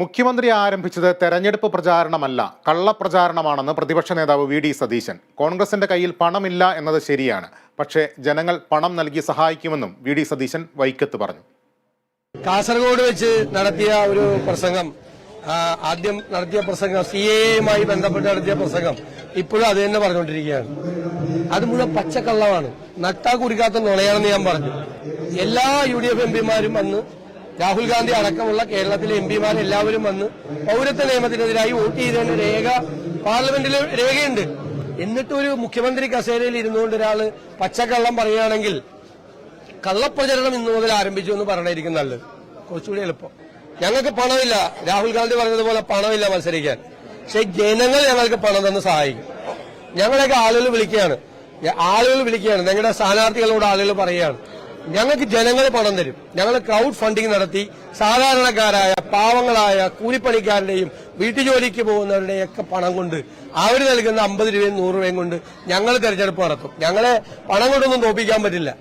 മുഖ്യമന്ത്രി ആരംഭിച്ചത് തെരഞ്ഞെടുപ്പ് പ്രചാരണമല്ല കള്ളപ്രചാരണമാണെന്ന് പ്രതിപക്ഷ നേതാവ് വി ഡി സതീശൻ. കോൺഗ്രസിന്റെ കയ്യിൽ പണമില്ല എന്നത് ശരിയാണ് പക്ഷേ ജനങ്ങൾ പണം നൽകി സഹായിക്കുമെന്നും വി ഡി സതീശൻ വൈക്കത്ത് പറഞ്ഞു. കാസർഗോഡ് വെച്ച് നടത്തിയ ഒരു പ്രസംഗം ആദ്യം നടത്തിയ പ്രസംഗം സി എയുമായി ബന്ധപ്പെട്ട് നടത്തിയ പ്രസംഗം ഇപ്പോഴും അത് തന്നെ പറഞ്ഞുകൊണ്ടിരിക്കുകയാണ്. അത് മുഴുവൻ പച്ചക്കള്ളമാണ്. നട്ടാ കുടിക്കാത്ത നുണയാണെന്ന് ഞാൻ പറഞ്ഞു. എല്ലാ യു ഡി എഫ് എം പിമാരും വന്ന് രാഹുൽ ഗാന്ധി അടക്കമുള്ള കേരളത്തിലെ എംപിമാർ എല്ലാവരും വന്ന് പൗരത്വ നിയമത്തിനെതിരായി വോട്ട് ചെയ്തതിന്റെ രേഖ പാർലമെന്റിൽ രേഖയുണ്ട്. എന്നിട്ട് ഒരു മുഖ്യമന്ത്രി കസേരയിൽ ഇരുന്നുകൊണ്ട് ഒരാൾ പച്ചക്കള്ളം പറയുകയാണെങ്കിൽ കള്ളപ്രചരണം ഇന്നു മുതൽ ആരംഭിച്ചു എന്ന് പറയണായിരിക്കും നല്ലത്. കുറച്ചുകൂടി എളുപ്പം. ഞങ്ങൾക്ക് പണമില്ല. രാഹുൽ ഗാന്ധി പറഞ്ഞതുപോലെ പണമില്ല മത്സരിക്കാൻ. പക്ഷെ ജനങ്ങൾ ഞങ്ങൾക്ക് പണം തന്ന് സഹായിക്കും. ഞങ്ങളൊക്കെ ആളുകൾ വിളിക്കുകയാണ്. ആളുകൾ വിളിക്കുകയാണ്. ഞങ്ങളുടെ സ്ഥാനാർത്ഥികളോട് ആളുകൾ പറയുകയാണ്. ഞങ്ങൾക്ക് ജനങ്ങൾ പണം തരും. ഞങ്ങൾ ക്രൗഡ് ഫണ്ടിങ് നടത്തി സാധാരണക്കാരായ പാവങ്ങളായ കൂലിപ്പണിക്കാരുടെയും വീട്ടുജോലിക്ക് പോകുന്നവരുടെയും ഒക്കെ പണം കൊണ്ട് അവർ നൽകുന്ന അമ്പത് രൂപയും നൂറ് രൂപയും കൊണ്ട് ഞങ്ങൾ തെരഞ്ഞെടുപ്പ് നടത്തും. ഞങ്ങളെ പണം കൊണ്ടൊന്നും തോപ്പിക്കാൻ പറ്റില്ല.